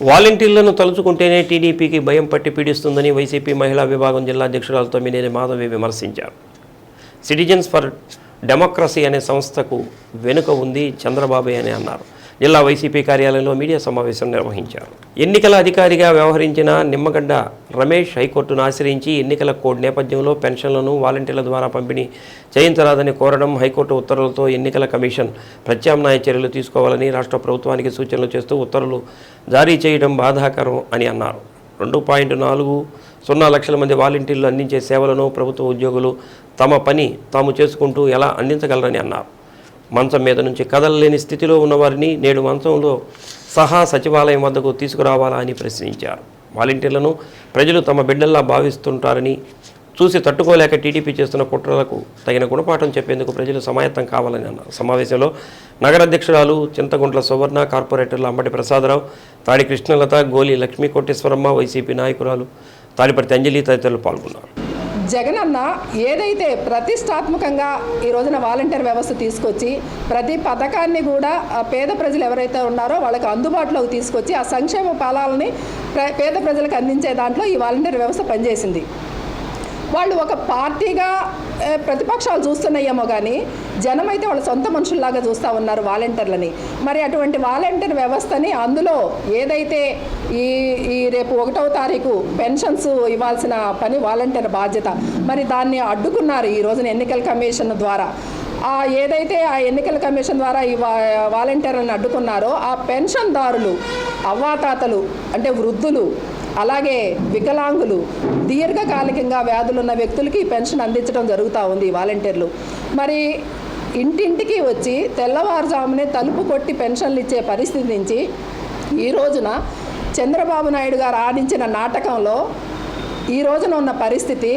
వాలంటీర్లను తలుచుకుంటేనే టీడీపీకి భయం పట్టి పీడిస్తుందని వైసీపీ మహిళా విభాగం జిల్లా అధ్యక్షురాలు తమ్మినేని మాధవి విమర్శించారు. సిటిజన్స్ ఫర్ డెమోక్రసీ అనే సంస్థకు వెనుక ఉంది చంద్రబాబే అని అన్నారు. జిల్లా వైసీపీ కార్యాలయంలో మీడియా సమావేశం నిర్వహించారు. ఎన్నికల అధికారిగా వ్యవహరించిన నిమ్మగడ్డ రమేష్ హైకోర్టును ఆశ్రయించి ఎన్నికల కోడ్ నేపథ్యంలో పెన్షన్లను వాలంటీర్ల ద్వారా పంపిణీ చేయించరాదని కోరడం హైకోర్టు ఉత్తర్వులతో ఎన్నికల కమిషన్ ప్రత్యామ్నాయ చర్యలు తీసుకోవాలని రాష్ట్ర ప్రభుత్వానికి సూచనలు చేస్తూ ఉత్తర్వులు జారీ చేయడం బాధాకరం అని అన్నారు. రెండు పాయింట్ నాలుగు సున్నా లక్షల మంది వాలంటీర్లు అందించే సేవలను ప్రభుత్వ ఉద్యోగులు తమ పని తాము చేసుకుంటూ ఎలా అందించగలరని అన్నారు. మంచం మీద నుంచి కదలలేని స్థితిలో ఉన్నవారిని నేడు మంచంలో సహా సచివాలయం వద్దకు తీసుకురావాలా అని ప్రశ్నించారు. వాలంటీర్లను ప్రజలు తమ బిడ్డల్లా భావిస్తుంటారని చూసి తట్టుకోలేక టీడీపీ చేస్తున్న కుట్రలకు తగిన గుణపాఠం చెప్పేందుకు ప్రజలు సమాయత్తం కావాలని అన్నారు. సమావేశంలో నగర అధ్యక్షురాలు చింతగుంట్ల సువర్ణ కార్పొరేటర్లు అంబటి ప్రసాదరావు తాడి కృష్ణలత గోలి లక్ష్మీ కోటేశ్వరమ్మ వైసీపీ నాయకురాలు తాడిపర్తి అంజలి తదితరులు పాల్గొన్నారు. జగనన్న ఏదైతే ప్రతిష్టాత్మకంగా ఈ రోజున వాలంటీర్ వ్యవస్థ తీసుకొచ్చి ప్రతి పథకాన్ని కూడా పేద ప్రజలు ఎవరైతే ఉన్నారో వాళ్ళకి అందుబాటులోకి తీసుకొచ్చి ఆ సంక్షేమ ఫలాలని పేద ప్రజలకు అందించే దాంట్లో ఈ వాలంటీర్ వ్యవస్థ పనిచేసింది. వాళ్ళు ఒక పార్టీగా ప్రతిపక్షాలు చూస్తున్నాయేమో కానీ జనం అయితే వాళ్ళ సొంత మనుషుల్లాగా చూస్తూ ఉన్నారు వాలంటీర్లని. మరి అటువంటి వాలంటీర్ వ్యవస్థని అందులో ఏదైతే ఈ ఈ రేపు ఒకటవ తారీఖు పెన్షన్స్ ఇవ్వాల్సిన పని వాలంటీర్ బాధ్యత మరి దాన్ని అడ్డుకున్నారు ఈ రోజున ఎన్నికల కమిషన్ ద్వారా. ఆ ఏదైతే ఆ ఎన్నికల కమిషన్ ద్వారా ఈ వా వాలంటీర్లను అడ్డుకున్నారో ఆ పెన్షన్దారులు అవ్వాతాతలు అంటే వృద్ధులు అలాగే వికలాంగులు దీర్ఘకాలికంగా వ్యాధులున్న వ్యక్తులకి పెన్షన్ అందించడం జరుగుతూ ఉంది వాలంటీర్లు. మరి ఇంటింటికి వచ్చి తెల్లవారుజామునే తలుపు కొట్టి పెన్షన్లు ఇచ్చే పరిస్థితి నుంచి ఈ రోజున చంద్రబాబు నాయుడు గారు ఆడించిన నాటకంలో ఈ రోజున ఉన్న పరిస్థితి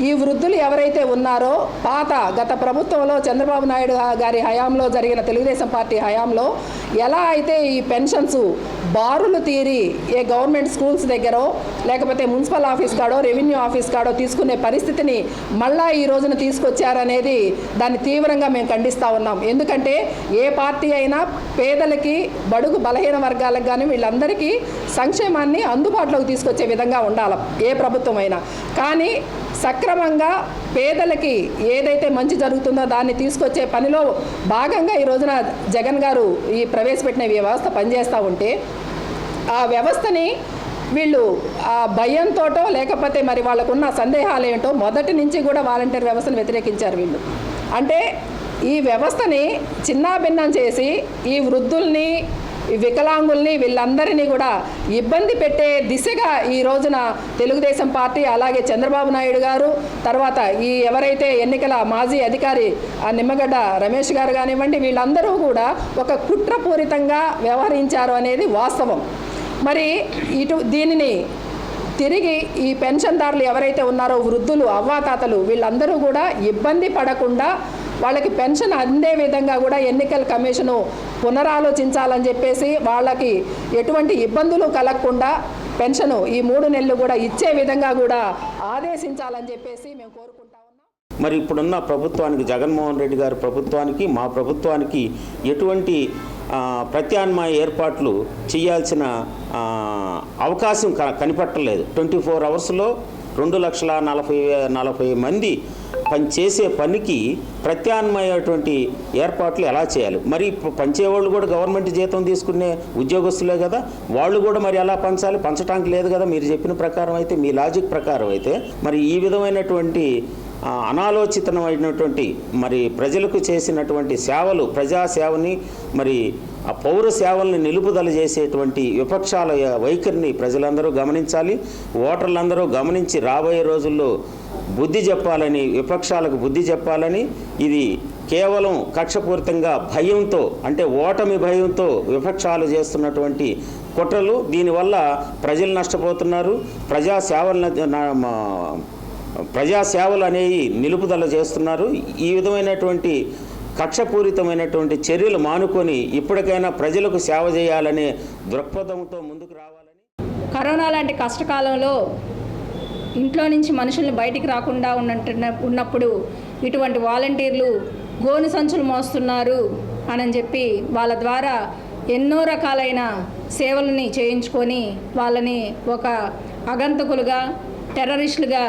ఈ వృద్ధులు ఎవరైతే ఉన్నారో పాత గత ప్రభుత్వంలో చంద్రబాబు నాయుడు గారి హయాంలో జరిగిన తెలుగుదేశం పార్టీ హయాంలో ఎలా అయితే ఈ పెన్షన్స్ బారులు తీరి ఏ గవర్నమెంట్ స్కూల్స్ దగ్గరో లేకపోతే మున్సిపల్ ఆఫీస్ కాడో రెవెన్యూ ఆఫీస్ కాడో తీసుకునే పరిస్థితిని మళ్ళా ఈ రోజున తీసుకొచ్చారనేది దాన్ని తీవ్రంగా మేము ఖండిస్తూ ఉన్నాం. ఎందుకంటే ఏ పార్టీ అయినా పేదలకి బడుగు బలహీన వర్గాలకు కానీ వీళ్ళందరికీ సంక్షేమాన్ని అందుబాటులోకి తీసుకొచ్చే విధంగా ఉండాలి ఏ ప్రభుత్వం అయినా. కానీ సక్రమంగా పేదలకి ఏదైతే మంచి జరుగుతుందో దాన్ని తీసుకొచ్చే పనిలో భాగంగా ఈ రోజున జగన్ గారు ఈ ప్రవేశపెట్టిన వ్యవస్థ పనిచేస్తూ ఉంటే ఆ వ్యవస్థని వీళ్ళు ఆ భయంతోటో లేకపోతే మరి వాళ్ళకున్న సందేహాలు ఏంటో మొదటి నుంచి కూడా వాలంటీర్ వ్యవస్థను వ్యతిరేకించారు వీళ్ళు. అంటే ఈ వ్యవస్థని చిన్నాభిన్నం చేసి ఈ వృద్ధుల్ని ఈ వికలాంగుల్ని వీళ్ళందరినీ కూడా ఇబ్బంది పెట్టే దిశగా ఈ రోజున తెలుగుదేశం పార్టీ అలాగే చంద్రబాబు నాయుడు గారు తర్వాత ఈ ఎవరైతే ఎన్నికల మాజీ అధికారి ఆ నిమ్మగడ్డ రమేష్ గారు కానివ్వండి వీళ్ళందరూ కూడా ఒక కుట్రపూరితంగా వ్యవహరించారు అనేది వాస్తవం. మరి ఇటు దీనిని తిరిగి ఈ పెన్షన్దారులు ఎవరైతే ఉన్నారో వృద్ధులు అవ్వాతాతలు వీళ్ళందరూ కూడా ఇబ్బంది పడకుండా వాళ్ళకి పెన్షన్ అందే విధంగా కూడా ఎన్నికల కమిషను పునరాలోచించాలని చెప్పేసి వాళ్ళకి ఎటువంటి ఇబ్బందులు కలగకుండా పెన్షను ఈ మూడు నెలలు కూడా ఇచ్చే విధంగా కూడా ఆదేశించాలని చెప్పేసి మేము కోరుకుంటాం మరి ఇప్పుడున్న ప్రభుత్వానికి జగన్మోహన్ రెడ్డి గారి ప్రభుత్వానికి మా ప్రభుత్వానికి ఎటువంటి ప్రత్యామ్నాయ ఏర్పాట్లు చేయాల్సిన అవకాశం కనిపెట్టలేదు. ట్వంటీ ఫోర్ అవర్స్లో రెండు లక్షల నలభై నలభై మంది పని చేసే పనికి ప్రత్యామ్నాయటువంటి ఏర్పాట్లు ఎలా చేయాలి? మరి పంచేవాళ్ళు కూడా గవర్నమెంట్ జీతం తీసుకునే ఉద్యోగస్తులే కదా. వాళ్ళు కూడా మరి ఎలా పంచాలి? పంచడానికి లేదు కదా మీరు చెప్పిన ప్రకారం అయితే మీ లాజిక్ ప్రకారం అయితే మరి ఈ విధమైనటువంటి అనాలోచితమైనటువంటి మరి ప్రజలకు చేసినటువంటి సేవలు ప్రజాసేవని మరి ఆ పౌర సేవల్ని నిలుపుదల చేసేటువంటి విపక్షాల వైఖరిని ప్రజలందరూ గమనించాలి. ఓటర్లందరూ గమనించి రాబోయే రోజుల్లో బుద్ధి చెప్పాలని విపక్షాలకు బుద్ధి చెప్పాలని ఇది కేవలం కక్షపూరితంగా భయంతో అంటే ఓటమి భయంతో విపక్షాలు చేస్తున్నటువంటి కుట్రలు దీనివల్ల ప్రజలు నష్టపోతున్నారు. ప్రజా ప్రజాసేవలు ప్రజా సేవలు అనేవి నిలుపుదల చేస్తున్నారు. ఈ విధమైనటువంటి కక్షపూరితమైనటువంటి చర్యలు మానుకొని ఇప్పటికైనా ప్రజలకు సేవ చేయాలనే దృక్పథంతో ముందుకు రావాలని కరోనా లాంటి కష్టకాలంలో ఇంట్లో నుంచి మనుషుల్ని బయటికి రాకుండా ఉన్నట్టున్న ఉన్నప్పుడు ఇటువంటి వాలంటీర్లు గోను సంచులు మోస్తున్నారు అని చెప్పి వాళ్ళ ద్వారా ఎన్నో రకాలైన సేవలని చేయించుకొని వాళ్ళని ఒక అగంతకులుగా టెర్రరిస్టులుగా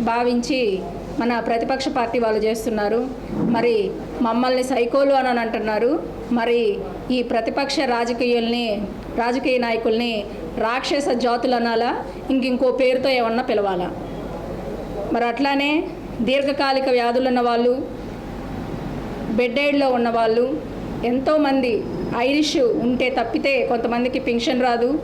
భావించి మన ప్రతిపక్ష పార్టీ వాళ్ళు చేస్తున్నారు. మరి మమ్మల్ని సైకోలు అని అంటున్నారు. మరి ఈ ప్రతిపక్ష రాజకీయుల్ని రాజకీయ నాయకుల్ని రాక్షస జాతులు అనాలా? ఇంకో పేరుతో ఏమన్నా పిలవాలా? మరి అట్లానే దీర్ఘకాలిక వ్యాధులు ఉన్న వాళ్ళు బెడ్డైడ్లో ఉన్న ఉన్నవాళ్ళు ఎంతోమంది ఐరిష్ ఉంటే తప్పితే కొంతమందికి పింఛన్ రాదు.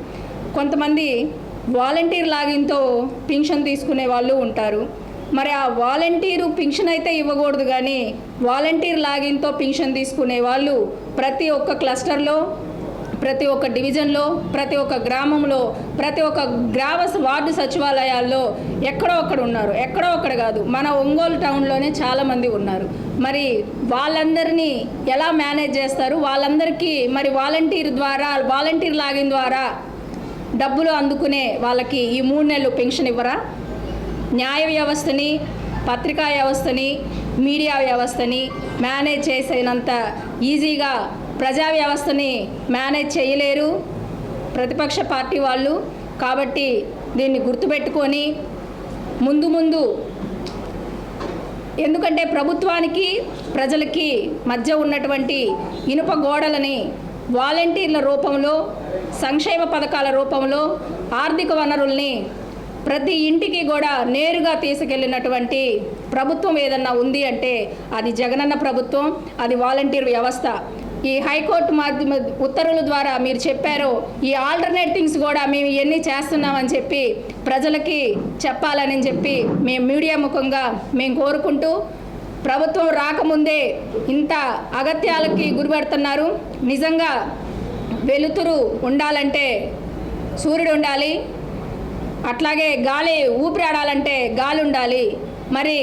కొంతమంది వాలంటీర్ లాగిన్తో పింఛన్ తీసుకునే వాళ్ళు ఉంటారు. మరి ఆ వాలంటీరు పింఛన్ అయితే ఇవ్వకూడదు కానీ వాలంటీర్ లాగిన్తో పింఛన్ తీసుకునే వాళ్ళు ప్రతి ఒక్క క్లస్టర్లో ప్రతి ఒక్క డివిజన్లో ప్రతి ఒక్క గ్రామంలో ప్రతి ఒక్క గ్రామ వార్డు సచివాలయాల్లో ఎక్కడో ఒక్కడ ఉన్నారు. ఎక్కడో ఒక్కడ కాదు మన ఒంగోలు టౌన్లోనే చాలామంది ఉన్నారు. మరి వాళ్ళందరినీ ఎలా మేనేజ్ చేస్తారు? వాళ్ళందరికీ మరి వాలంటీర్ ద్వారా వాలంటీర్ లాగిన్ ద్వారా డబ్బులు అందుకునే వాళ్ళకి ఈ మూడు నెలలు పెన్షన్ ఇవ్వరా? న్యాయ వ్యవస్థని పత్రికా వ్యవస్థని మీడియా వ్యవస్థని మేనేజ్ చేసినంత ఈజీగా ప్రజా వ్యవస్థని మేనేజ్ చేయలేరు ప్రతిపక్ష పార్టీ వాళ్ళు. కాబట్టి దీన్ని గుర్తుపెట్టుకొని ముందు ముందు ఎందుకంటే ప్రభుత్వానికి ప్రజలకి మధ్య ఉన్నటువంటి ఇనుప గోడలని వాలంటీర్ల రూపంలో సంక్షేమ పథకాల రూపంలో ఆర్థిక వనరుల్ని ప్రతి ఇంటికి కూడా నేరుగా తీసుకెళ్ళినటువంటి ప్రభుత్వం ఏదన్నా ఉంది అంటే అది జగనన్న ప్రభుత్వం అది వాలంటీర్ వ్యవస్థ. ఈ హైకోర్టు మాధ్యమ ఉత్తర్వుల ద్వారా మీరు చెప్పారు ఈ ఆల్టర్నేట్ థింగ్స్ కూడా మేము ఇవన్నీ చేస్తున్నామని చెప్పి ప్రజలకి చెప్పాలని చెప్పి మేము మీడియా ముఖంగా మేము కోరుకుంటూ ప్రభుత్వం రాకముందే ఇంత అగత్యాలకి గురిపెడుతున్నారు. నిజంగా వెలుతురు ఉండాలంటే సూర్యుడు ఉండాలి. అట్లాగే గాలి ఊపిరాడాలంటే గాలి ఉండాలి. మరి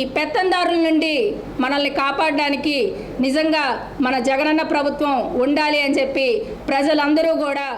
ఈ పెత్తందారుల నుండి మనల్ని కాపాడడానికి నిజంగా మన జగనన్న ప్రభుత్వం ఉండాలి అని చెప్పి ప్రజలందరూ కూడా